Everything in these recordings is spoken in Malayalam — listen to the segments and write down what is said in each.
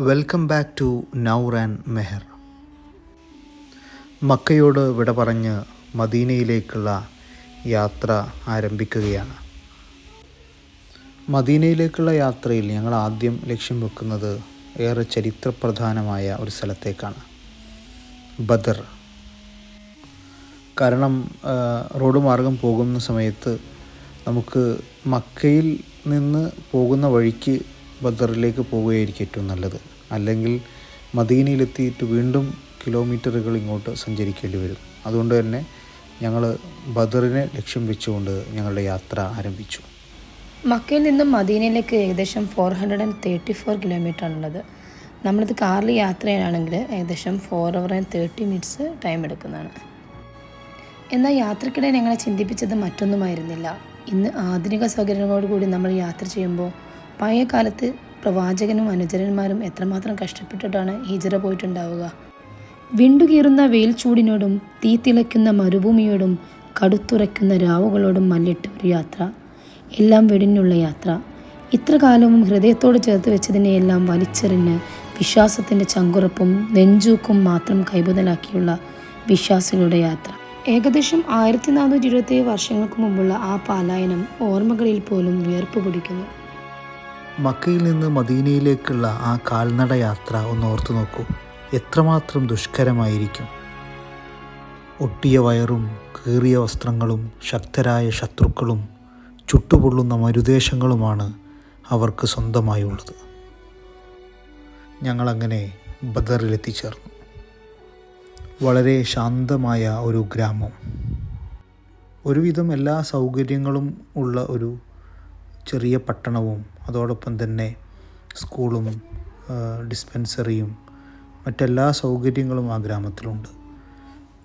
Welcome back to Nour and Mehar. മക്കയോട് വിട പറഞ്ഞ് മദീനയിലേക്കുള്ള യാത്ര ആരംഭിക്കുകയാണ്. മദീനയിലേക്കുള്ള യാത്രയിൽ ഞങ്ങൾ ആദ്യം ലക്ഷ്യം വെക്കുന്നത് ഏറെ ചരിത്രപ്രധാനമായ ഒരു സ്ഥലത്തേക്കാണ്. ബദർ. കാരണം റോഡ് മാർഗം പോകുന്ന സമയത്ത് നമുക്ക് മക്കയിൽ നിന്ന് പോകുന്ന വഴിക്ക് ബദറിലേക്ക് പോവുകയായിരിക്കും ഏറ്റവും നല്ലത്. അല്ലെങ്കിൽ മദീനയിലെത്തിയിട്ട് വീണ്ടും കിലോമീറ്ററുകൾ ഇങ്ങോട്ട് സഞ്ചരിക്കേണ്ടി വരും. അതുകൊണ്ട് തന്നെ ഞങ്ങൾ ബദറിനെ ലക്ഷ്യം വെച്ചുകൊണ്ട് ഞങ്ങളുടെ യാത്ര ആരംഭിച്ചു. മക്കയിൽ നിന്നും മദീനയിലേക്ക് ഏകദേശം four hundred and thirty four kilometre ആണുള്ളത്. നമ്മളിത് കാറിൽ യാത്ര ചെയ്യാനാണെങ്കിൽ ഏകദേശം four hour and thirty minutes time എടുക്കുന്നതാണ്. എന്നാൽ യാത്രക്കിടെ ഞങ്ങളെ ചിന്തിപ്പിച്ചത് മറ്റൊന്നുമായിരുന്നില്ല. ഇന്ന് ആധുനിക സൗകര്യങ്ങളോടുകൂടി നമ്മൾ യാത്ര ചെയ്യുമ്പോൾ പഴയ കാലത്ത് പ്രവാചകനും അനുചരന്മാരും എത്രമാത്രം കഷ്ടപ്പെട്ടിട്ടാണ് ഹിജറ പോയിട്ടുണ്ടാവുക? വിണ്ടുകീറുന്ന വെയിൽ ചൂടിനോടും തീ തിളയ്ക്കുന്ന മരുഭൂമിയോടും കടുത്തുറയ്ക്കുന്ന രാവുകളോടും മല്ലിട്ട് ഒരു യാത്ര. എല്ലാം വെടിഞ്ഞുള്ള യാത്ര. ഇത്ര കാലവും ഹൃദയത്തോട് ചേർത്ത് വെച്ചതിനെയെല്ലാം വലിച്ചെറിഞ്ഞ് വിശ്വാസത്തിന്റെ ചങ്കുറപ്പും നെഞ്ചൂക്കും മാത്രം കൈമുതലാക്കിയുള്ള വിശ്വാസികളുടെ യാത്ര. ഏകദേശം ആയിരത്തി നാനൂറ്റി ഇരുപത്തേഴ് വർഷങ്ങൾക്ക് മുമ്പുള്ള ആ പാലായനം ഓർമ്മകളിൽ പോലും വിയർപ്പ് പിടിക്കുന്നു. മക്കയിൽ നിന്ന് മദീനയിലേക്കുള്ള ആ കാൽനട യാത്ര ഒന്ന് ഓർത്തു നോക്കൂ. എത്രമാത്രം ദുഷ്കരമായിരിക്കും. ഒട്ടിയ വയറും കീറിയ വസ്ത്രങ്ങളും ശക്തരായ ശത്രുക്കളും ചുട്ടുപൊള്ളുന്ന മരുദേശങ്ങളുമാണ് അവർക്ക് സ്വന്തമായുള്ളത്. ഞങ്ങളങ്ങനെ ബദറിലെത്തിച്ചേർന്നു. വളരെ ശാന്തമായ ഒരു ഗ്രാമം. ഒരുവിധം എല്ലാ സൗകര്യങ്ങളും ഉള്ള ഒരു ചെറിയ പട്ടണവും അതോടൊപ്പം തന്നെ സ്കൂളും ഡിസ്പെൻസറിയും മറ്റെല്ലാ സൗകര്യങ്ങളും ആ ഗ്രാമത്തിലുണ്ട്.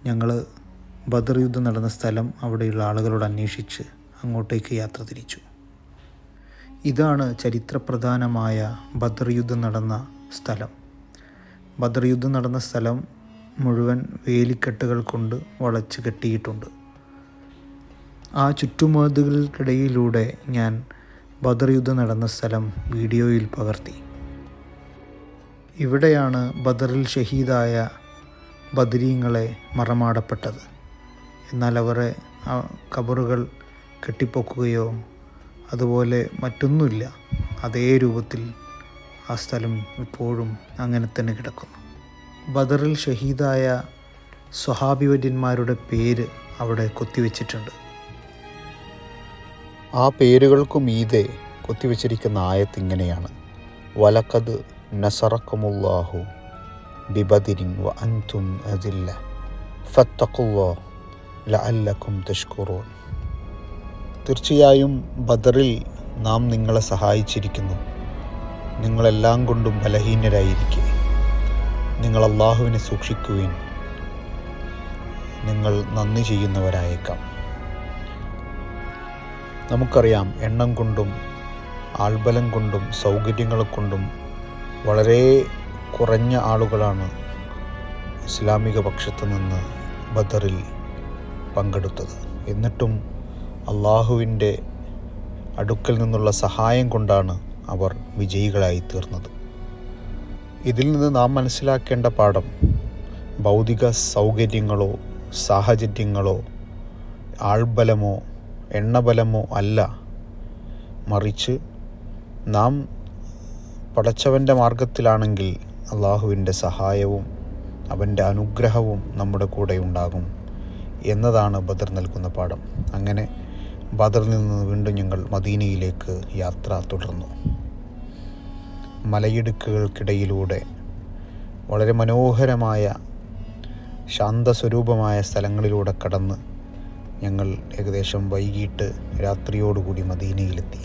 ഞങ്ങൾ ബദർ യുദ്ധം നടന്ന സ്ഥലം അവിടെയുള്ള ആളുകളോട് അന്വേഷിച്ച് അങ്ങോട്ടേക്ക് യാത്ര തിരിച്ചു. ഇതാണ് ചരിത്രപ്രധാനമായ ബദർ യുദ്ധം നടന്ന സ്ഥലം. ബദർ യുദ്ധം നടന്ന സ്ഥലം മുഴുവൻ വേലിക്കെട്ടുകൾ കൊണ്ട് വളച്ച് കെട്ടിയിട്ടുണ്ട് ആ ചുറ്റുമതിലുകൾക്കിടയിലൂടെ ഞാൻ ബദർ യുദ്ധം നടന്ന സ്ഥലം വീഡിയോയിൽ പകർത്തി. ഇവിടെയാണ് ബദറിൽ ഷഹീദായ ബദരീങ്ങളെ മറമാടപ്പെട്ടത്. എന്നാൽ അവരെ കബറുകൾ കെട്ടിപ്പൊക്കുകയോ അതുപോലെ മറ്റൊന്നുമില്ല. അതേ രൂപത്തിൽ ആ സ്ഥലം ഇപ്പോഴും അങ്ങനെ തന്നെ കിടക്കുന്നു. ബദറിൽ ഷഹീദായ സ്വഹാബിവര്യന്മാരുടെ പേര് അവിടെ കൊത്തിവെച്ചിട്ടുണ്ട്. ആ പേരുകൾക്കു മീതെ കൊത്തിവെച്ചിരിക്കുന്ന ആയത്ത് ഇങ്ങനെയാണ് വലക്കത് നസറക്കമുല്ലാഹു ബിബദിരിൻ വ അൻതും അതില്ല ഫത്തക്കുല്ലോ ല അല്ലക്കും തഷ്കുറോൻ. തീർച്ചയായും ബദറിൽ നാം നിങ്ങളെ സഹായിച്ചിരിക്കുന്നു. നിങ്ങളെല്ലാം കൊണ്ടും ബലഹീനരായിരിക്കെ. നിങ്ങൾ അള്ളാഹുവിനെ സൂക്ഷിക്കുകയും നിങ്ങൾ നന്ദി ചെയ്യുന്നവരായേക്കാം. നമുക്കറിയാം എണ്ണം കൊണ്ടും ആൾബലം കൊണ്ടും സൗകര്യങ്ങൾ കൊണ്ടും വളരെ കുറഞ്ഞ ആളുകളാണ് ഇസ്ലാമിക പക്ഷത്ത് നിന്ന് ബദറിൽ പങ്കെടുത്തത്. എന്നിട്ടും അള്ളാഹുവിന്റെ അടുക്കൽ നിന്നുള്ള സഹായം കൊണ്ടാണ് അവർ വിജയികളായി തീർന്നത്. ഇതിൽ നിന്ന് നാം മനസ്സിലാക്കേണ്ട പാഠം ഭൗതിക സൗകര്യങ്ങളോ സാഹചര്യങ്ങളോ ആൾബലമോ എണ്ണബലമോ അല്ല. മറിച്ച് നാം പടച്ചവന്റെ മാർഗത്തിലാണെങ്കിൽ അള്ളാഹുവിന്റെ സഹായവും അവന്റെ അനുഗ്രഹവും നമ്മുടെ കൂടെ ഉണ്ടാകും എന്നതാണ് ബദർ നൽകുന്ന പാഠം. അങ്ങനെ ബദറിൽ നിന്ന് വീണ്ടും ഞങ്ങൾ മദീനയിലേക്ക് യാത്ര തുടർന്നു. മലയിടുക്കുകൾക്കിടയിലൂടെ വളരെ മനോഹരമായ ശാന്തസ്വരൂപമായ സ്ഥലങ്ങളിലൂടെ കടന്ന് ഞങ്ങൾ ഏകദേശം വൈകിട്ട് രാത്രിയോടുകൂടി മദീനയിലെത്തി.